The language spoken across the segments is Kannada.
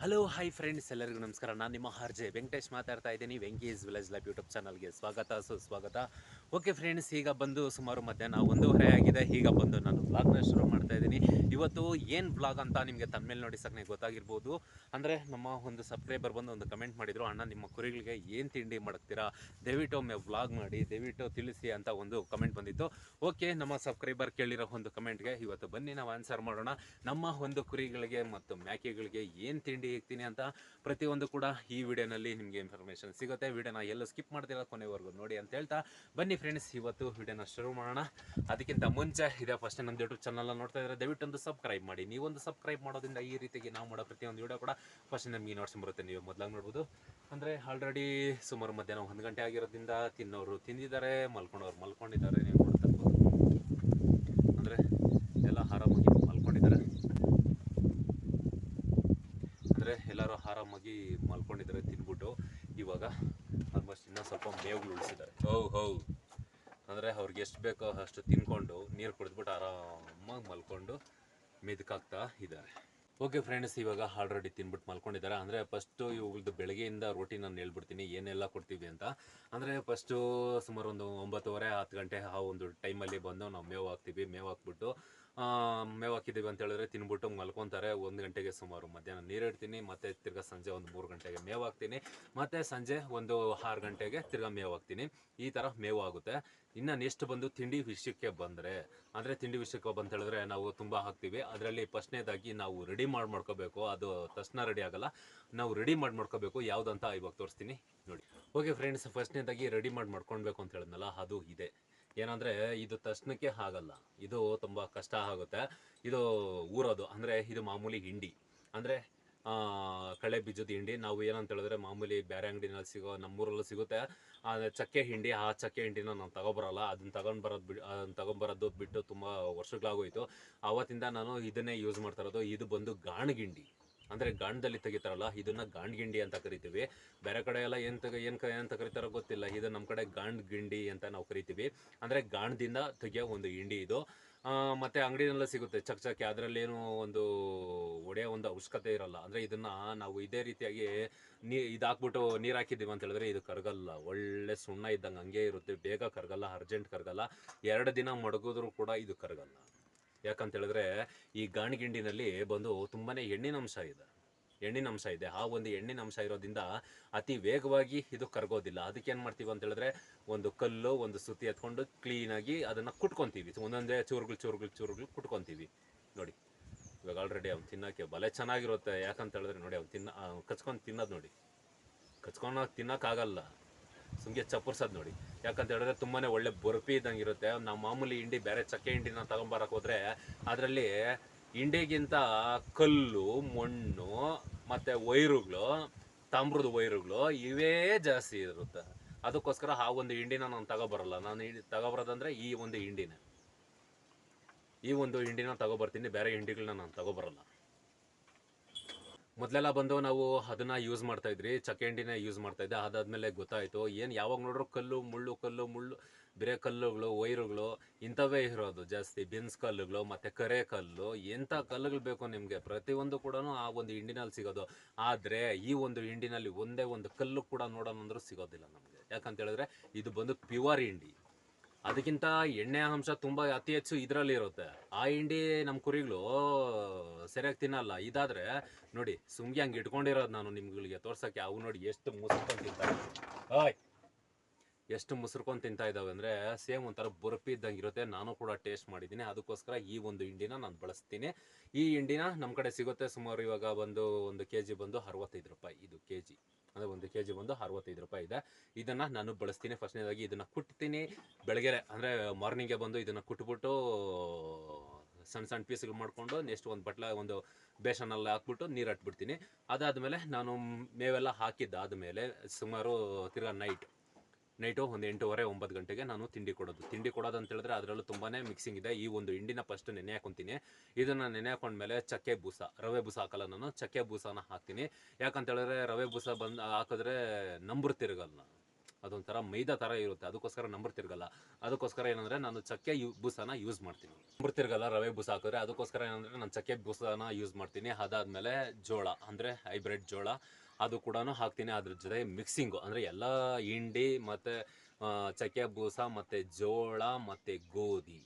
ಹಲೋ ಹೈ ಫ್ರೆಂಡ್ಸ್ ಎಲ್ಲರಿಗೂ ನಮಸ್ಕಾರ. ನಾನು ನಿಮ್ಮ ಹರ್ಜೆ ವೆಂಕಟೇಶ್ ಮಾತಾಡ್ತಾ ಇದ್ದೀನಿ. ವೆಂಕೀಸ್ ವಿಲೇಜ್ ಲೈಫ್ ಯೂಟ್ಯೂಬ್ ಚಾನಲ್ಗೆ ಸ್ವಾಗತ. ಸುಸ್ವಾಗತ ಓಕೆ ಫ್ರೆಂಡ್ಸ್ ಈಗ ಬಂದು ಸುಮಾರು ಮಧ್ಯಾಹ್ನ ಒಂದೂವರೆ ಆಗಿದೆ. ಈಗ ಬಂದು ನಾನು ಬ್ಲಾಗ್ನ ಶುರು ಮಾಡ್ತಾ ಇದ್ದೀನಿ. ಇವತ್ತು ಏನು ಬ್ಲಾಗ್ ಅಂತ ನಿಮಗೆ ತಮ್ಮೇಲೆ ನೋಡಿ ಸಕ್ಕನೆ ಗೊತ್ತಾಗಿರ್ಬೋದು. ಅಂದರೆ ನಮ್ಮ ಒಂದು ಸಬ್ಸ್ಕ್ರೈಬರ್ ಬಂದು ಒಂದು ಕಮೆಂಟ್ ಮಾಡಿದರು, ಅಣ್ಣ, ನಿಮ್ಮ ಕುರಿಗಳಿಗೆ ಏನು ತಿಂಡಿ ಮಾಡ್ತೀರಾ? ದಯವಿಟ್ಟು ಒಮ್ಮೆ ವ್ಲಾಗ್ ಮಾಡಿ, ದಯವಿಟ್ಟು ತಿಳಿಸಿ ಅಂತ ಒಂದು ಕಮೆಂಟ್ ಬಂದಿತ್ತು. ಓಕೆ ನಮ್ಮ ಸಬ್ಸ್ಕ್ರೈಬರ್ ಕೇಳಿರೋ ಒಂದು ಕಮೆಂಟ್ಗೆ ಇವತ್ತು ಬನ್ನಿ, ನಾವು ಆನ್ಸರ್ ಮಾಡೋಣ. ನಮ್ಮ ಒಂದು ಕುರಿಗಳಿಗೆ ಮತ್ತು ಮ್ಯಾಕೆಗಳಿಗೆ ಏನು ತಿಂಡಿ ಇಕ್ತೀನಿ ಅಂತ ಪ್ರತಿಯೊಂದು ಕೂಡ ಈ ವಿಡಿಯೋನಲ್ಲಿ ನಿಮಗೆ ಇನ್ಫಾರ್ಮೇಷನ್ ಸಿಗುತ್ತೆ. ವಿಡಿಯೋನ ಎಲ್ಲೂ ಸ್ಕಿಪ್ ಮಾಡ್ತಿಲ್ಲ ಕೊನೆವರೆಗೂ ನೋಡಿ ಅಂತ ಹೇಳ್ತಾ. ಬನ್ನಿ ಫ್ರೆಂಡ್ಸ್ ಇವತ್ತು ವಿಡಿಯೋನ ಶುರು ಮಾಡೋಣ. ಅದಕ್ಕಿಂತ ಮುಂಚೆ ಇದೆ ಫಸ್ಟ್ ನಮ್ಮ ಯೂಟ್ಯೂಬ್ ಚಾನಲ್ ನೋಡ್ತಾ ಇದ್ರೆ ದಯವಿಟ್ಟು ಒಂದು ಸಬ್ಸ್ಕ್ರೈಬ್ ಮಾಡಿ. ನೀವೊಂದು ಸಬ್ಸ್ಕ್ರೈಬ್ ಮಾಡೋದ್ರಿಂದ ಈ ರೀತಿಗೆ ನಾವು ಮಾಡೋ ಪ್ರತಿಯೊಂದು ವಿಡಿಯೋ ಕೂಡ ಫಸ್ಟ್ ನಮಗೆ ನೋಟ್ಸ್ ಬರುತ್ತೆ. ನೀವು ಮೊದಲಾಗಿ ನೋಡ್ಬೋದು. ಅಂದರೆ ಆಲ್ರೆಡಿ ಸುಮಾರು ಮಧ್ಯಾಹ್ನ ಒಂದು ಗಂಟೆ ಆಗಿರೋದ್ರಿಂದ ತಿನ್ನೋರು ತಿಂದಿದ್ದಾರೆ, ಮಲ್ಕೊಂಡವ್ರು ಮಲ್ಕೊಂಡಿದ್ದಾರೆ ನೀವು ನೋಡ್ತಾ ಇರ್ಬೋದು ಅಂದರೆ ಎಲ್ಲ ಆರಾಮಾಗಿ ಮಲ್ಕೊಂಡಿದ್ದಾರೆ ಅಂದರೆ ಆರಾಮಾಗಿ ಮಲ್ಕೊಂಡಿದ್ದಾರೆ ತಿನ್ಬಿಟ್ಟು ಇವಾಗ ಆಲ್ಮೋಸ್ಟ್ ಇನ್ನೂ ಸ್ವಲ್ಪ ಮೇವುಗಳು ಉಳಿಸಿದ್ದಾರೆ. ಹೌ ಹೌ. ಅಂದರೆ ಅವ್ರಿಗೆ ಎಷ್ಟು ಬೇಕೋ ಅಷ್ಟು ತಿನ್ಕೊಂಡು ನೀರು ಕುಡಿದ್ಬಿಟ್ಟು ಆರಾಮಾಗಿ ಮಲ್ಕೊಂಡು ಮೆದುಕಾಗ್ತಾ ಇದ್ದಾರೆ. ಓಕೆ ಫ್ರೆಂಡ್ಸ್ ಇವಾಗ ಆಲ್ರೆಡಿ ತಿನ್ಬಿಟ್ಟು ಮಲ್ಕೊಂಡಿದ್ದಾರೆ. ಅಂದರೆ ಫಸ್ಟು ಇವುಗಳದ್ದು ಬೆಳಗ್ಗೆಯಿಂದ ರೊಟ್ಟಿ ನಾನು ಹೇಳ್ಬಿಡ್ತೀನಿ ಏನೆಲ್ಲ ಕೊಡ್ತೀವಿ ಅಂತ. ಅಂದರೆ ಫಸ್ಟು ಸುಮಾರು ಒಂದು ಒಂಬತ್ತುವರೆ ಹತ್ತು ಗಂಟೆ ಆ ಒಂದು ಟೈಮಲ್ಲಿ ಬಂದು ನಾವು ಮೇವು ಹಾಕ್ತೀವಿ. ಮೇವು ಹಾಕ್ಬಿಟ್ಟು ಮೇವು ಹಾಕಿದ್ದೀವಿ ಅಂತ ಹೇಳಿದ್ರೆ ತಿನ್ಬಿಟ್ಟು ಮಲ್ಕೊತಾರೆ. ಒಂದು ಗಂಟೆಗೆ ಸುಮಾರು ಮಧ್ಯಾಹ್ನ ನೀರಿಡ್ತೀನಿ ಮತ್ತೆ ತಿರ್ಗಾ ಸಂಜೆ ಒಂದು ಮೂರು ಗಂಟೆಗೆ ಮೇವು ಹಾಕ್ತೀನಿ ಮತ್ತೆ ಸಂಜೆ ಒಂದು ಆರು ಗಂಟೆಗೆ ತಿರ್ಗಾ ಮೇವು ಹಾಕ್ತೀನಿ ಈ ಥರ ಮೇವು ಆಗುತ್ತೆ. ಇನ್ನು ನೆಕ್ಸ್ಟ್ ಬಂದು ತಿಂಡಿ ವಿಷಯಕ್ಕೆ ಬಂದರೆ, ಅಂದರೆ ತಿಂಡಿ ವಿಷಯಕ್ಕೆ ಬಂತ ಹೇಳಿದ್ರೆ ನಾವು ತುಂಬ ಹಾಕ್ತೀವಿ. ಅದರಲ್ಲಿ ಫಸ್ಟ್ನೇದಾಗಿ ನಾವು ರೆಡಿ ಮಾಡಿ ಮಾಡ್ಕೋಬೇಕು. ಅದು ತಕ್ಷಣ ರೆಡಿ ಆಗಲ್ಲ. ನಾವು ರೆಡಿ ಮಾಡಿ ಮಾಡ್ಕೋಬೇಕು. ಯಾವುದಂತ ಇವಾಗ ತೋರಿಸ್ತೀನಿ. ನೋಡಿ. ಓಕೆ ಫ್ರೆಂಡ್ಸ್ ಫಸ್ಟ್ನೇದಾಗಿ ರೆಡಿ ಮಾಡಿ ಮಾಡ್ಕೊಳ್ಬೇಕು ಅಂತ ಹೇಳಿದ್ನಲ್ಲ, ಅದು ಇದೆ. ಏನಂದ್ರೆ ಇದು ತಕ್ಷಣಕ್ಕೆ ಆಗಲ್ಲ. ಇದು ತುಂಬ ಕಷ್ಟ ಆಗುತ್ತೆ. ಇದು ಊರೋದು. ಅಂದರೆ ಇದು ಮಾಮೂಲಿ ಹಿಂಡಿ. ಅಂದರೆ ಕಳೆ ಬೀಜದ ಹಿಂಡಿ. ನಾವು ಏನಂತ ಹೇಳಿದ್ರೆ ಮಾಮೂಲಿ ಬೇರೆ ಅಂಗಡಿನಲ್ಲಿ ಸಿಗೋ, ನಮ್ಮೂರಲ್ಲೂ ಸಿಗುತ್ತೆ. ಅಂದ್ರೆ ಚಕ್ಕೆ ಹಿಂಡಿ, ಆ ಚಕ್ಕೆ ಹಿಂಡಿನ ನಾನು ತಗೊಬರಲ್ಲ. ಅದನ್ನ ತಗೊಂಡ್ ಬರೋದು ಬಿಟ್ಟು ಅದನ್ನ ತಗೊಂಬರೋದು ಬಿಟ್ಟು ತುಂಬ ವರ್ಷಗಳಾಗೋಯ್ತು. ಆವತ್ತಿಂದ ನಾನು ಇದನ್ನೇ ಯೂಸ್ ಮಾಡ್ತಾ ಇರೋದು. ಇದು ಬಂದು ಗಾಣಗಿಂಡಿ ಅಂದರೆ ಗಾಣದಲ್ಲಿ ತೆಗಿತಾರಲ್ಲ, ಇದನ್ನ ಗಾಂಡ್ಗಿಂಡಿ ಅಂತ ಕರಿತೀವಿ. ಬೇರೆ ಕಡೆ ಎಲ್ಲ ಏನು ತೆಗೆ, ಏನು ಕ ಅಂತ ಕರೀತಾರೋ ಗೊತ್ತಿಲ್ಲ. ಇದು ನಮ್ಮ ಕಡೆ ಗಾಂಡ್ ಗಿಂಡಿ ಅಂತ ನಾವು ಕರಿತೀವಿ. ಅಂದರೆ ಗಾಣದಿಂದ ತೆಗಿಯೋ ಒಂದು ಹಿಂಡಿ ಇದು. ಮತ್ತು ಅಂಗಡಿನಲ್ಲೇ ಸಿಗುತ್ತೆ. ಚಕ್ ಚಕ್ಕೆ ಅದರಲ್ಲೇನು ಒಂದು ಒಡೆಯೋ ಒಂದು ಅವಶ್ಯಕತೆ ಇರಲ್ಲ. ಅಂದರೆ ಇದನ್ನ ನಾವು ಇದೇ ರೀತಿಯಾಗಿ ನೀ ಇದು ಹಾಕ್ಬಿಟ್ಟು ನೀರು ಅಂತ ಹೇಳಿದ್ರೆ ಇದು ಕರಗಲ್ಲ. ಒಳ್ಳೆ ಸುಣ್ಣ ಇದ್ದಂಗೆ ಹಂಗೆ ಇರುತ್ತೆ. ಬೇಗ ಕರಗಲ್ಲ ಅರ್ಜೆಂಟ್ ಕರಗಲ್ಲ. ಎರಡು ದಿನ ಮಡಗಿದ್ರು ಕೂಡ ಇದು ಕರಗಲ್ಲ. ಯಾಕಂತ ಹೇಳಿದ್ರೆ ಈ ಗಾಣಿಗಿಂಡಿನಲ್ಲಿ ಬಂದು ತುಂಬಾನೇ ಎಣ್ಣಿನ ಅಂಶ ಇದೆ. ಎಣ್ಣಿನ ಅಂಶ ಇದೆ. ಆ ಒಂದು ಎಣ್ಣಿನ ಅಂಶ ಇರೋದ್ರಿಂದ ಅತಿ ವೇಗವಾಗಿ ಇದು ಕರಗೋದಿಲ್ಲ. ಅದಕ್ಕೆ ಏನು ಮಾಡ್ತೀವಿ ಅಂತ ಹೇಳಿದ್ರೆ ಒಂದು ಕಲ್ಲು, ಒಂದು ಸುತ್ತಿ ಎತ್ಕೊಂಡು ಕ್ಲೀನಾಗಿ ಅದನ್ನು ಕುಟ್ಕೊತೀವಿ. ಒಂದೊಂದೇ ಚೂರುಗಳು ಚೂರುಗಳು ಚೂರುಗಳು ಕುಟ್ಕೊತೀವಿ. ನೋಡಿ, ಇವಾಗ ಆಲ್ರೆಡಿ ಅವ್ನು ತಿನ್ನೋಕ್ಕೆ ಬಲೆ ಚೆನ್ನಾಗಿರುತ್ತೆ. ಯಾಕಂತ ಹೇಳಿದ್ರೆ ನೋಡಿ, ಅವ್ನು ತಿನ್ನ ಕಚ್ಕೊಂಡು ತಿನ್ನೋದು ನೋಡಿ. ಕಚ್ಕೊಂಡು ತಿನ್ನೋಕ್ಕಾಗಲ್ಲ ಸುಮ್ಗೆ ಚಪ್ಪರ್ಸೋದು ನೋಡಿ. ಯಾಕಂತ ಹೇಳಿದ್ರೆ ತುಂಬಾನೇ ಒಳ್ಳೆ ಬರ್ಫಿ ಇದ್ದಂಗೆ ಇರುತ್ತೆ. ನಾವು ಮಾಮೂಲಿ ಹಿಂಡಿ ಬೇರೆ ಚಕ್ಕೆ ಹಿಂಡಿನ ತಗೊಂಬರಕ್ಕೆ ಹೋದ್ರೆ ಅದರಲ್ಲಿ ಹಿಂಡಿಗಿಂತ ಕಲ್ಲು, ಮಣ್ಣು, ಮತ್ತೆ ವೈರುಗಳು, ತಾಮ್ರದ ವೈರುಗಳು ಇವೇ ಜಾಸ್ತಿ ಇರುತ್ತೆ. ಅದಕ್ಕೋಸ್ಕರ ಆ ಒಂದು ಹಿಂಡಿನ ನಾನು ತಗೊಬರಲ್ಲ. ನಾನು ತಗೊಬರೋದಂದ್ರೆ ಈ ಒಂದು ಹಿಂಡಿನ. ಈ ಒಂದು ಹಿಂಡಿನ ತಗೊಬರ್ತೀನಿ. ಬೇರೆ ಹಿಂಡಿಗಳನ್ನ ನಾನು ತಗೊಬರಲ್ಲ. ಮೊದಲೆಲ್ಲ ಬಂದು ನಾವು ಅದನ್ನ ಯೂಸ್ ಮಾಡ್ತಾ ಇದ್ರಿ ಚಕ್ಕೆ ಹಿಂಡಿನ ಯೂಸ್ ಮಾಡ್ತಾ ಇದ್ದೆ. ಅದಾದ್ಮೇಲೆ ಗೊತ್ತಾಯ್ತು, ಏನು ಯಾವಾಗ ನೋಡ್ರು ಕಲ್ಲು, ಮುಳ್ಳು ಕಲ್ಲು, ಮುಳ್ಳು, ಬಿರೆ ಕಲ್ಲುಗಳು, ವೈರುಗಳು, ಇಂಥವೇ ಇರೋದು ಜಾಸ್ತಿ. ಬಿನ್ಸ್ ಕಲ್ಲುಗಳು, ಮತ್ತೆ ಕರೆ ಕಲ್ಲು, ಎಂಥ ಕಲ್ಲುಗಳು ಬೇಕು ನಿಮಗೆ? ಪ್ರತಿಯೊಂದು ಕೂಡ ಆ ಒಂದು ಹಿಂಡಿನಲ್ಲಿ ಸಿಗೋದು. ಆದರೆ, ಈ ಒಂದು ಹಿಂಡಿನಲ್ಲಿ ಒಂದೇ ಒಂದು ಕಲ್ಲು ಕೂಡ ನೋಡೋಣ ಸಿಗೋದಿಲ್ಲ ನಮಗೆ. ಯಾಕಂತ ಹೇಳಿದ್ರೆ, ಇದು ಬಂದು ಪ್ಯೂರ್ ಹಿಂಡಿ. ಅದಕ್ಕಿಂತ ಎಣ್ಣೆ ಅಂಶ ತುಂಬಾ ಅತಿ ಹೆಚ್ಚು ಇದರಲ್ಲಿ ಇರುತ್ತೆ. ಆ ಹಿಂಡಿ ನಮ್ಮ ಕುರಿಗಳು ಸರಿಯಾಗಿ ತಿನ್ನಲ್ಲ. ಇದಾದ್ರೆ ನೋಡಿ, ಸುಮ್ಗೆ ಹಂಗೆ ಇಟ್ಕೊಂಡಿರೋದು ನಾನು ನಿಮ್ಗಳಿಗೆ ತೋರ್ಸಕ್ಕೆ. ಅವು ನೋಡಿ ಎಷ್ಟು ಮುಸ್ಕೊಂಡು ತಿಂತಾವೆ ಹಾಯ್ ಎಷ್ಟು ಮುಸ್ರ್ಕೊಂಡು ತಿಂತಾ ಇದ್ದಾವೆ ಅಂದರೆ ಸೇಮ್ ಒಂಥರ ಬರ್ಫಿ ಇದ್ದಂಗೆ ಇರುತ್ತೆ. ನಾನು ಕೂಡ ಟೇಸ್ಟ್ ಮಾಡಿದ್ದೀನಿ. ಅದಕ್ಕೋಸ್ಕರ ಈ ಒಂದು ಹಿಂಡಿನ ನಾನು ಬಳಸ್ತೀನಿ. ಈ ಹಿಂಡಿನ ನಮ್ಮ ಕಡೆ ಸಿಗುತ್ತೆ ಸುಮಾರು ಇವಾಗ ಬಂದು ಒಂದು ಕೆ ಜಿ ಬಂದು ಅರವತ್ತೈದು ರೂಪಾಯಿ. ಇದು ಕೆ ಅಂದರೆ ಒಂದು ಕೆ ಜಿ ಬಂದು ಅರವತ್ತೈದು ರೂಪಾಯಿ ಇದೆ. ಇದನ್ನು ನಾನು ಬಳಸ್ತೀನಿ. ಫಸ್ಟ್ನೇದಾಗಿ ಇದನ್ನು ಕುಟ್ತೀನಿ. ಬೆಳಗ್ಗೆ ಅಂದರೆ ಮಾರ್ನಿಂಗೇ ಬಂದು ಇದನ್ನು ಕುಟ್ಬಿಟ್ಟು, ಸಣ್ಣ ಸಣ್ಣ ಪೀಸ್ಗಳು ಮಾಡಿಕೊಂಡು ನೆಕ್ಸ್ಟ್ ಒಂದು ಬಟ್ಲ, ಒಂದು ಬೇಸನಲ್ಲಿ ಹಾಕ್ಬಿಟ್ಟು ನೀರು ಹಟ್ಬಿಡ್ತೀನಿ ಅದಾದಮೇಲೆ ನಾನು ಮೇವೆಲ್ಲ ಹಾಕಿದ್ದಾದಮೇಲೆ ಸುಮಾರು ತಿರ್ಗಾ ನೈಟ್ ನೈಟು ಒಂದು ಎಂಟೂವರೆ ಒಂಬತ್ತು ಗಂಟೆಗೆ ನಾನು ತಿಂಡಿ ಕೊಡೋದು. ತಿಂಡಿ ಕೊಡೋದು ಅಂತ ಹೇಳಿದ್ರೆ ಅದರಲ್ಲೂ ತುಂಬಾ ಮಿಕ್ಸಿಂಗ್ ಇದೆ. ಈ ಒಂದು ಹಿಂಡಿನ ಫಸ್ಟ್ ನೆನೆ ಹಾಕೊತೀನಿ. ಇದನ್ನು ನೆನೆ ಹಾಕೊಂಡ್ಮೇಲೆ ಚಕ್ಕೆ ಬೂಸ, ರವೆ ಬೂಸ ಹಾಕಲ್ಲ ನಾನು, ಚಕ್ಕೆ ಬೂಸನ ಹಾಕ್ತೀನಿ. ಯಾಕಂತ ಹೇಳಿದ್ರೆ ರವೆ ಬೂಸ ಬಂದು ಹಾಕಿದ್ರೆ ನಂಬರ್ ತಿರುಗಲ್ಲ. ಅದೊಂಥರ ಮೈದಾ ಥರ ಇರುತ್ತೆ. ಅದಕ್ಕೋಸ್ಕರ ನಂಬರ್ ತಿರ್ಗಲ್ಲ. ಅದಕ್ಕೋಸ್ಕರ ಏನಂದರೆ ನಾನು ಚಕ್ಕೆ ಯು, ಬೂಸನ ಯೂಸ್ ಮಾಡ್ತೀನಿ. ನಂಬರ್ ತಿರ್ಗಲ್ಲ ರವೆ ಬೂಸ ಹಾಕಿದ್ರೆ ಅದಕ್ಕೋಸ್ಕರ ಏನಂದರೆ ನಾನು ಚಕ್ಕೆ ಬೂಸನ ಯೂಸ್ ಮಾಡ್ತೀನಿ. ಅದಾದಮೇಲೆ ಜೋಳ, ಅಂದರೆ ಹೈಬ್ರಿಡ್ ಜೋಳ. ಅದು ಕೂಡ ಹಾಕ್ತೀನಿ. ಅದ್ರ ಜೊತೆ ಮಿಕ್ಸಿಂಗು ಅಂದರೆ ಎಲ್ಲ ಹಿಂಡಿ ಮತ್ತು ಚಕ್ಕೆ ಬೂಸ ಮತ್ತು ಜೋಳ ಮತ್ತು ಗೋಧಿ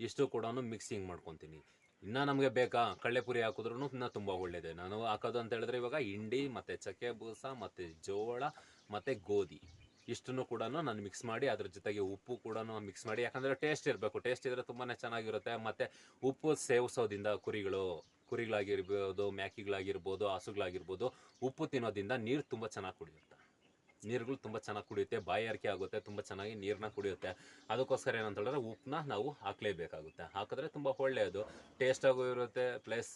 ಇಷ್ಟು ಕೂಡ ಮಿಕ್ಸಿಂಗ್ ಮಾಡ್ಕೊತೀನಿ. ಇನ್ನು ನಮಗೆ ಬೇಕಾ? ಕಳ್ಳೆಪುರಿ ಹಾಕಿದ್ರು ಇನ್ನೂ ತುಂಬ ಒಳ್ಳೆಯದೇ ನಾನು ಹಾಕೋದು ಅಂತ ಹೇಳಿದ್ರೆ ಇವಾಗ ಹಿಂಡಿ ಮತ್ತು ಚಕ್ಕೆ ಬೂಸ ಮತ್ತು ಜೋಳ ಮತ್ತು ಗೋಧಿ ಇಷ್ಟನ್ನು ಕೂಡ ನಾನು ಮಿಕ್ಸ್ ಮಾಡಿ ಅದ್ರ ಜೊತೆಗೆ ಉಪ್ಪು ಕೂಡ ಮಿಕ್ಸ್ ಮಾಡಿ. ಯಾಕಂದರೆ ಟೇಸ್ಟ್ ಇರಬೇಕು. ಟೇಸ್ಟ್ ಇದ್ದರೆ ತುಂಬಾ ಚೆನ್ನಾಗಿರುತ್ತೆ. ಮತ್ತು ಉಪ್ಪು ಸೇವಿಸೋದಿಂದ ಕುರಿಗಳು ಕುರಿಗಳಾಗಿರ್ಬೋದು, ಮ್ಯಾಕಿಗಳಾಗಿರ್ಬೋದು, ಹಸುಗಳಾಗಿರ್ಬೋದು, ಉಪ್ಪು ತಿನ್ನೋದ್ರಿಂದ ನೀರು ತುಂಬ ಚೆನ್ನಾಗಿ ಕುಡಿಯುತ್ತೆ. ನೀರುಗಳು ತುಂಬ ಚೆನ್ನಾಗಿ ಕುಡಿಯುತ್ತೆ ಬಾಯಾರಿಕೆ ಆಗುತ್ತೆ, ತುಂಬ ಚೆನ್ನಾಗಿ ನೀರನ್ನ ಕುಡಿಯುತ್ತೆ. ಅದಕ್ಕೋಸ್ಕರ ಏನಂತ ಹೇಳಿದ್ರೆ ಉಪ್ಪನ್ನ ನಾವು ಹಾಕಲೇಬೇಕಾಗುತ್ತೆ. ಹಾಕಿದ್ರೆ ತುಂಬ ಒಳ್ಳೆಯದು, ಟೇಸ್ಟಾಗೂ ಇರುತ್ತೆ, ಪ್ಲಸ್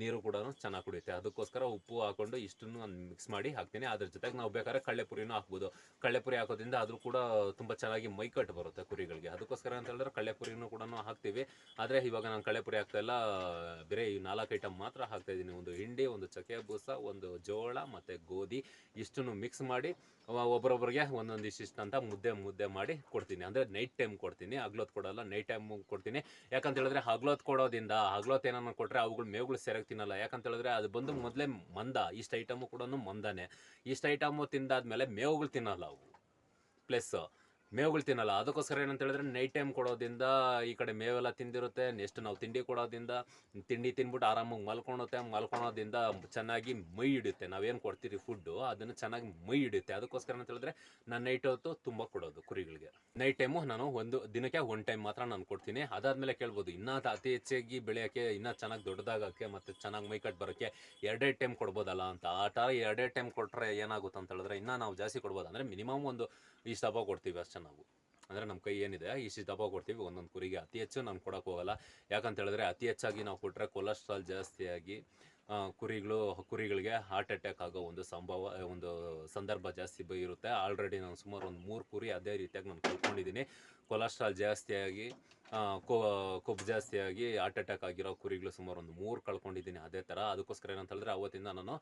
ನೀರು ಕೂಡ ಚೆನ್ನಾಗಿ ಕುಡಿಯುತ್ತೆ. ಅದಕ್ಕೋಸ್ಕರ ಉಪ್ಪು ಹಾಕೊಂಡು ಇಷ್ಟನ್ನು ನಾನು ಮಿಕ್ಸ್ ಮಾಡಿ ಹಾಕ್ತೀನಿ. ಅದ್ರ ಜೊತೆಗೆ ನಾವು ಬೇಕಾದ್ರೆ ಕಳ್ಳೆಪುರಿನೂ ಹಾಕ್ಬೋದು. ಕಳ್ಳೆಪುರಿ ಹಾಕೋದ್ರಿಂದ ಆದರೂ ಕೂಡ ತುಂಬ ಚೆನ್ನಾಗಿ ಮೈಕಟ್ಟು ಬರುತ್ತೆ ಕುರಿಗಳಿಗೆ. ಅದಕ್ಕೋಸ್ಕರ ಅಂತ ಹೇಳಿದ್ರೆ ಕಳ್ಳೆಪುರಿನೂ ಕೂಡ ಹಾಕ್ತೀವಿ. ಆದರೆ ಇವಾಗ ನಾನು ಕಳ್ಳೆಪುರಿ ಹಾಕ್ತಾ ಇಲ್ಲ. ಬೇರೆ ಈ ನಾಲ್ಕು ಐಟಮ್ ಮಾತ್ರ ಹಾಕ್ತಾ ಇದ್ದೀನಿ. ಒಂದು ಹಿಂಡಿ, ಒಂದು ಚಕ್ಕೆ ಬೂಸ, ಒಂದು ಜೋಳ ಮತ್ತು ಗೋಧಿ ಇಷ್ಟನ್ನು ಮಿಕ್ಸ್ ಮಾಡಿ ಒಬ್ಬರೊಬ್ಬರಿಗೆ ಒಂದೊಂದು ಇಷ್ಟಿಷ್ಟು ಅಂತ ಮುದ್ದೆ ಮುದ್ದೆ ಮಾಡಿ ಕೊಡ್ತೀನಿ. ಅಂದರೆ ನೈಟ್ ಟೈಮ್ ಕೊಡ್ತೀನಿ. ಹಗ್ಲೊತ್ತು ಕೊಡಲ್ಲ ನೈಟ್ ಟೈಮ್ ಕೊಡ್ತೀನಿ. ಯಾಕಂತ ಹೇಳಿದ್ರೆ ಹಗ್ಲೊತ್ತು ಕೊಡೋದ್ರಿಂದ ಹಗ್ಲೊತ್ತು ಏನನ್ನ ಕೊಟ್ಟರೆ ಅವುಗಳು ಮೇವುಗಳು ತಿನ್ನಲ್ಲ. ಯಾಕಂತ ಹೇಳಿದ್ರೆ ಅದು ಬಂದು ಮೊದಲೇ ಮಂದ. ಇಷ್ಟು ಐಟಮು ಕೂಡ ಮಂದನೇ. ಇಷ್ಟು ಐಟಮು ತಿಂದಾದ್ಮೇಲೆ ಮೇವುಗಳು ತಿನ್ನಲ್ಲ ಅವು. ಪ್ಲಸ್ ಮೇವುಗಳು ತಿನ್ನಲ್ಲ. ಅದಕ್ಕೋಸ್ಕರ ಏನಂತ ಹೇಳಿದ್ರೆ ನೈಟ್ ಟೈಮ್ ಕೊಡೋದ್ರಿಂದ ಈ ಕಡೆ ಮೇವೆಲ್ಲ ತಿಂದಿರುತ್ತೆ. ನೆಕ್ಸ್ಟ್ ನಾವು ತಿಂಡಿ ಕೊಡೋದ್ರಿಂದ, ತಿಂಡಿ ತಿನ್ಬಿಟ್ಟು ಆರಾಮಾಗಿ ಮಲ್ಕೊಳುತ್ತೆ ಮಲ್ಕೊಳೋದ್ರಿಂದ ಚೆನ್ನಾಗಿ ಮೈ ಹಿಡಿಯುತ್ತೆ. ನಾವೇನು ಕೊಡ್ತೀರಿ ಫುಡ್ಡು ಅದನ್ನು ಚೆನ್ನಾಗಿ ಮೈ ಹಿಡಿಯುತ್ತೆ. ಅದಕ್ಕೋಸ್ಕರ ಅಂತ ಹೇಳಿದ್ರೆ, ನಾನು ನೈಟ್ ಹೊತ್ತು ತುಂಬ ಕೊಡೋದು ಕುರಿಗಳಿಗೆ. ನೈಟ್ ಟೈಮು ನಾನು ಒಂದು ದಿನಕ್ಕೆ ಒನ್ ಟೈಮ್ ಮಾತ್ರ ನಾನು ಕೊಡ್ತೀನಿ. ಅದಾದಮೇಲೆ ಕೇಳ್ಬೋದು, ಇನ್ನೂ ಅತಿ ಹೆಚ್ಚಾಗಿ ಬೆಳೆಯೋಕ್ಕೆ, ಇನ್ನೂ ಚೆನ್ನಾಗಿ ದೊಡ್ಡದಾಗಕ್ಕೆ ಮತ್ತು ಚೆನ್ನಾಗಿ ಮೈಕಟ್ಟು ಬರೋಕ್ಕೆ ಎರಡೇ ಟೈಮ್ ಕೊಡ್ಬೋದಲ್ಲ ಅಂತ. ಆ ಥರ ಎರಡೇ ಟೈಮ್ ಕೊಟ್ಟರೆ ಏನಾಗುತ್ತೆ ಅಂತ ಹೇಳಿದ್ರೆ, ಇನ್ನೂ ನಾವು ಜಾಸ್ತಿ ಕೊಡ್ಬೋದು? ಅಂದರೆ ಮಿನಿಮಮ್ ಒಂದು ಇಷ್ಟು ಸಭಾ ಕೊಡ್ತೀವಿ ಅಷ್ಟೇ. ನಾವು. ಅಂದರೆ ನಮ್ಮ ಕೈ ಏನಿದೆ ಇಷ್ಟು ದಬ್ಬ ಕೊಡ್ತೀವಿ, ಒಂದೊಂದು ಕುರಿಗೆ ಅತಿ ಹೆಚ್ಚು ನಾನು ಕೊಡೋಕೆ ಹೋಗಲ್ಲ. ಯಾಕಂತ ಹೇಳಿದ್ರೆ ಅತಿ ಹೆಚ್ಚಾಗಿ ನಾವು ಕೊಟ್ಟರೆ ಕೊಲೆಸ್ಟ್ರಾಲ್ ಜಾಸ್ತಿಯಾಗಿ ಕುರಿಗಳು, ಕುರಿಗಳಿಗೆ ಹಾರ್ಟ್ ಅಟ್ಯಾಕ್ ಆಗೋ ಒಂದು ಸಂಭವ, ಒಂದು ಸಂದರ್ಭ ಜಾಸ್ತಿ ಇರುತ್ತೆ. ಆಲ್ರೆಡಿ ನಾನು ಸುಮಾರು ಒಂದು ಮೂರು ಕುರಿ ಅದೇ ರೀತಿಯಾಗಿ ನಾನು ಕಲ್ತ್ಕೊಂಡಿದ್ದೀನಿ ಕೊಲೆಸ್ಟ್ರಾಲ್ ಜಾಸ್ತಿಯಾಗಿ ಕೊ- ಕೊಬ್ಬು ಜಾಸ್ತಿಯಾಗಿ ಹಾರ್ಟ್ ಅಟ್ಯಾಕ್ ಆಗಿರೋ ಕುರಿಗಳು ಸುಮಾರು ಒಂದು ಮೂರು ಕಳ್ಕೊಂಡಿದ್ದೀನಿ ಅದೇ ಥರ ಅದಕ್ಕೋಸ್ಕರ ಏನಂತ ಹೇಳಿದ್ರೆ ಅವತ್ತಿಂದ ನಾನು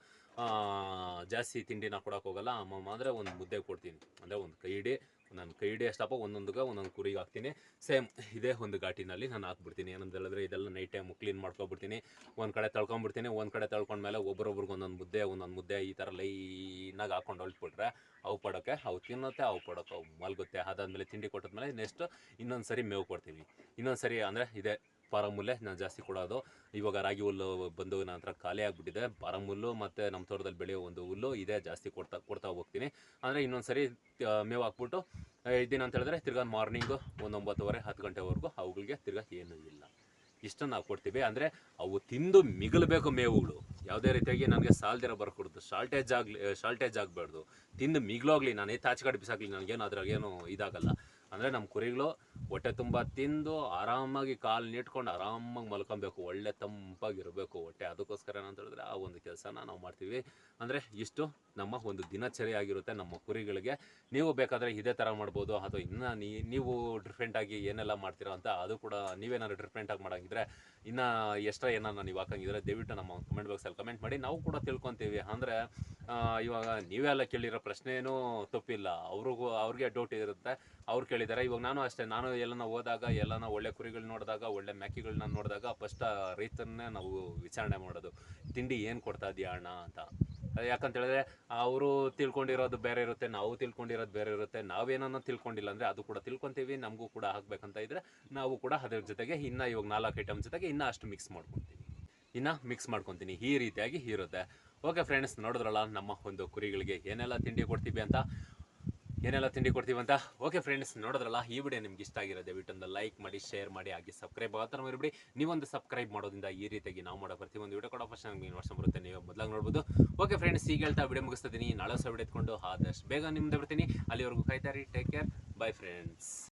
ಜಾಸ್ತಿ ತಿಂಡಿನ ಕೊಡೋಕೆ ಹೋಗಲ್ಲ. ಅಮ್ಮಮ್ಮ ಅಂದರೆ ಒಂದು ಮುದ್ದೆ ಕೊಡ್ತೀನಿ. ಅಂದರೆ ಒಂದು ಕೈ ನನ್ನ ನಾನು ಕೈ ಅಷ್ಟಪ್ಪ ಒಂದೊಂದುಗ ಒಂದೊಂದು ಕುರಿಗೆ ಹಾಕ್ತೀನಿ. ಸೇಮ್ ಇದೇ ಒಂದು ಘಾಟಿನಲ್ಲಿ ನಾನು ಹಾಕ್ಬಿಡ್ತೀನಿ. ಏನಂತ ಹೇಳಿದ್ರೆ ಇದೆಲ್ಲ ನೈಟ್ ಟೈಮ್ ಕ್ಲೀನ್ ಮಾಡ್ಕೊಬಿಡ್ತೀನಿ. ಒಂದು ಕಡೆ ತಳ್ಕೊಂಬಿಡ್ತೀನಿ ಒಂದು ಕಡೆ ತಳ್ಕೊಂಡ್ಮೇಲೆ ಒಬ್ಬರೊಬ್ರಿಗೆ ಒಂದೊಂದು ಮುದ್ದೆ ಒಂದೊಂದು ಮುದ್ದೆ ಈ ಥರ ಲೈನಾಗಿ ಹಾಕೊಂಡು ಹೊಲ್ಟ್ಬಿಟ್ರೆ ಅವು ಪಡೋಕ್ಕೆ ಅವು ತಿನ್ನುತ್ತೆ, ಅವು ಪಡೋಕೆ ಅವು ಮಲ್ಗುತ್ತೆ. ಅದಾದಮೇಲೆ ತಿಂಡಿ ಕೊಟ್ಟಿದ್ಮೇಲೆ ನೆಕ್ಸ್ಟ್ ಇನ್ನೊಂದು ಸರಿ ಮೇವು ಕೊಡ್ತೀವಿ. ಇನ್ನೊಂದು ಸರಿ ಅಂದರೆ ಇದೆ ಪಾರಮುಲ್ಲೆ ನಾನು ಜಾಸ್ತಿ ಕೊಡೋದು. ಇವಾಗ ರಾಗಿ ಹುಲ್ಲು ಬಂದು ನನ್ನ ಹತ್ರ ಖಾಲಿ ಆಗಿಬಿಟ್ಟಿದೆ. ಪಾರಮುಲ್ಲು ಮತ್ತು ನಮ್ಮ ತೋಟದಲ್ಲಿ ಬೆಳೆಯೋ ಒಂದು ಹುಲ್ಲು ಇದೇ ಜಾಸ್ತಿ ಕೊಡ್ತಾ ಕೊಡ್ತಾ ಹೋಗ್ತೀನಿ. ಅಂದರೆ ಇನ್ನೊಂದು ಸರಿ ಮೇವು ಹಾಕ್ಬಿಟ್ಟು ಇದ್ದೀನಿ ಅಂತ ಹೇಳಿದ್ರೆ ತಿರ್ಗಾ ಮಾರ್ನಿಂಗು ಒಂದು ಒಂಬತ್ತುವರೆ, ಹತ್ತು ಗಂಟೆವರೆಗೂ ಅವುಗಳಿಗೆ ತಿರ್ಗಾ ಏನೂ ಇಲ್ಲ. ಇಷ್ಟನ್ನು ನಾವು ಕೊಡ್ತೀವಿ. ಅಂದರೆ ಅವು ತಿಂದು ಮಿಗಲಬೇಕು ಮೇವುಗಳು. ಯಾವುದೇ ರೀತಿಯಾಗಿ ನನಗೆ ಸಾಲ್ದಿರ ಬರ್ಕೊಡ್ದು. ಶಾರ್ಟೇಜ್ ಆಗಲಿ ಶಾರ್ಟೇಜ್ ಆಗಬಾರ್ದು. ತಿಂದು ಮಿಗ್ಲೋಗ್ಲಿ. ನಾನು ಎತ್ತು ಆಚೆಗಡೆ ಬಿಸಾಕ್ಲಿ. ನನಗೇನು ಅದ್ರಾಗೇನು ಇದಾಗಲ್ಲ. ಅಂದರೆ ನಮ್ಮ ಕುರಿಗಳು ಹೊಟ್ಟೆ ತುಂಬ ತಿಂದು ಆರಾಮಾಗಿ ಕಾಲು ನೀಟ್ಕೊಂಡು ಆರಾಮಾಗಿ ಮಲ್ಕೊಬೇಕು, ಒಳ್ಳೆ ತಂಪಾಗಿರಬೇಕು ಹೊಟ್ಟೆ. ಅದಕ್ಕೋಸ್ಕರ ಏನಂತ ಹೇಳಿದ್ರೆ ಆ ಒಂದು ಕೆಲಸನ ನಾವು ಮಾಡ್ತೀವಿ. ಅಂದರೆ ಇಷ್ಟು ನಮ್ಮ ಒಂದು ದಿನಚರಿ ಆಗಿರುತ್ತೆ ನಮ್ಮ ಕುರಿಗಳಿಗೆ. ನೀವು ಬೇಕಾದರೆ ಇದೇ ಥರ ಮಾಡ್ಬೋದು, ಅಥವಾ ಇನ್ನು ನೀವು ಡಿಫ್ರೆಂಟಾಗಿ ಏನೆಲ್ಲ ಮಾಡ್ತೀರಾ ಅಂತ ಅದು ಕೂಡ ನೀವೇನಾದ್ರು ಡಿಫ್ರೆಂಟಾಗಿ ಮಾಡೋಂಗಿದ್ರೆ ಇನ್ನು ಎಕ್ಸ್ಟ್ರಾ ಏನಾರ ನೀವು ಹಾಕಂಗಿದ್ರೆ ದಯವಿಟ್ಟು ನಮ್ಮ ಕಮೆಂಟ್ ಬಾಕ್ಸಲ್ಲಿ ಕಮೆಂಟ್ ಮಾಡಿ. ನಾವು ಕೂಡ ತಿಳ್ಕೊತೀವಿ. ಅಂದರೆ ಇವಾಗ ನೀವೆಲ್ಲ ಕೇಳಿರೋ ಪ್ರಶ್ನೆ ಏನೂ ತಪ್ಪಿಲ್ಲ. ಅವ್ರಿಗೂ, ಅವ್ರಿಗೆ ಡೌಟ್ ಇರುತ್ತೆ. ಅವ್ರು ಕೇಳಿದ್ದಾರೆ ಇವಾಗ ನಾನು ಅಷ್ಟೇ, ನಾನು ಎಲ್ಲನ ಹೋದಾಗ, ಎಲ್ಲನ ಒಳ್ಳೆ ಕುರಿಗಳು ನೋಡಿದಾಗ, ಒಳ್ಳೆ ಮ್ಯಾಕಿಗಳನ್ನ ನೋಡಿದಾಗ ಫಸ್ಟ್ ರೈತನ್ನೇ ನಾವು ವಿಚಾರಣೆ ಮಾಡೋದು. ತಿಂಡಿ ಏನು ಕೊಡ್ತಾ ಇದೆಯಾ ಅಣ್ಣ ಅಂತ. ಯಾಕಂತೇಳಿದ್ರೆ ಅವರು ತಿಳ್ಕೊಂಡಿರೋದು ಬೇರೆ ಇರುತ್ತೆ, ನಾವು ತಿಳ್ಕೊಂಡಿರೋದು ಬೇರೆ ಇರುತ್ತೆ, ನಾವೇನನ್ನ ತಿಳ್ಕೊಂಡಿಲ್ಲ ಅಂದರೆ ಅದು ಕೂಡ ತಿಳ್ಕೊತೀವಿ, ನಮಗೂ ಕೂಡ ಹಾಕ್ಬೇಕಂತ ಇದ್ರೆ ನಾವು ಕೂಡ ಅದ್ರ ಜೊತೆಗೆ ಇನ್ನು ಇವಾಗ ನಾಲ್ಕು ಐಟಮ್ ಜೊತೆಗೆ ಇನ್ನೂ ಅಷ್ಟು ಮಿಕ್ಸ್ ಮಾಡ್ಕೊತೀವಿ. ಇನ್ನು ಮಿಕ್ಸ್ ಮಾಡ್ಕೊತೀನಿ, ಈ ರೀತಿಯಾಗಿ ಇರುತ್ತೆ. ಓಕೆ ಫ್ರೆಂಡ್ಸ್ ನೋಡಿದ್ರಲ್ಲ ನಮ್ಮ ಒಂದು ಕುರಿಗಳಿಗೆ ಏನೆಲ್ಲ ತಿಂಡಿ ಕೊಡ್ತೀವಿ ಅಂತ? ಏನೆಲ್ಲ ತಿಂಡಿ ಕೊಡ್ತೀವಿ ಅಂತ? ಓಕೆ ಫ್ರೆಂಡ್ಸ್ ನೋಡಿದ್ರಲ್ಲ, ಈ ವಿಡಿಯೋ ನಿಮ್ಗೆ ಇಷ್ಟ ಆಗಿರೋ ದಯವಿಟ್ಟು ಒಂದು ಲೈಕ್ ಮಾಡಿ ಶೇರ್ ಮಾಡಿ, ಹಾಗೆ ಸಬ್ಸ್ಕ್ರೈಬ್ ಆಗತ್ತರ ನೀವು ನೀವೊಂದು ಸಬ್ಸ್ಕ್ರೈಬ್ ಮಾಡೋದ್ರಿಂದ ಈ ರೀತಿಯಾಗಿ ನಾವು ಮಾಡೋ ಪ್ರತಿ ಒಂದು ವಿಡಿಯೋ ಕೂಡ ಫಸ್ಟ್ ನಮಗೆ ವರ್ಷ ಬರುತ್ತೆ. ನೀವು ಮೊದಲಾಗಿ ನೋಡ್ಬೋದು. ಓಕೆ ಫ್ರೆಂಡ್ಸ್ ಈಗ ಹೇಳ್ತಾ ವಿಡಿಯೋ ಮುಗಿಸ್ತಿದ್ದೀನಿ ನಾಳೆ ಹೊಸ ವಿಡಿಯೋ ಎತ್ಕೊಂಡು ಆದಷ್ಟು ಬೇಗ ನಿಮ್ದು ಬರ್ತೀನಿ. ಅಲ್ಲಿವರೆಗೂ ಕಾಯ್ತಾರಿ ಟೇಕ್ ಕೇರ್ ಬೈ ಫ್ರೆಂಡ್ಸ್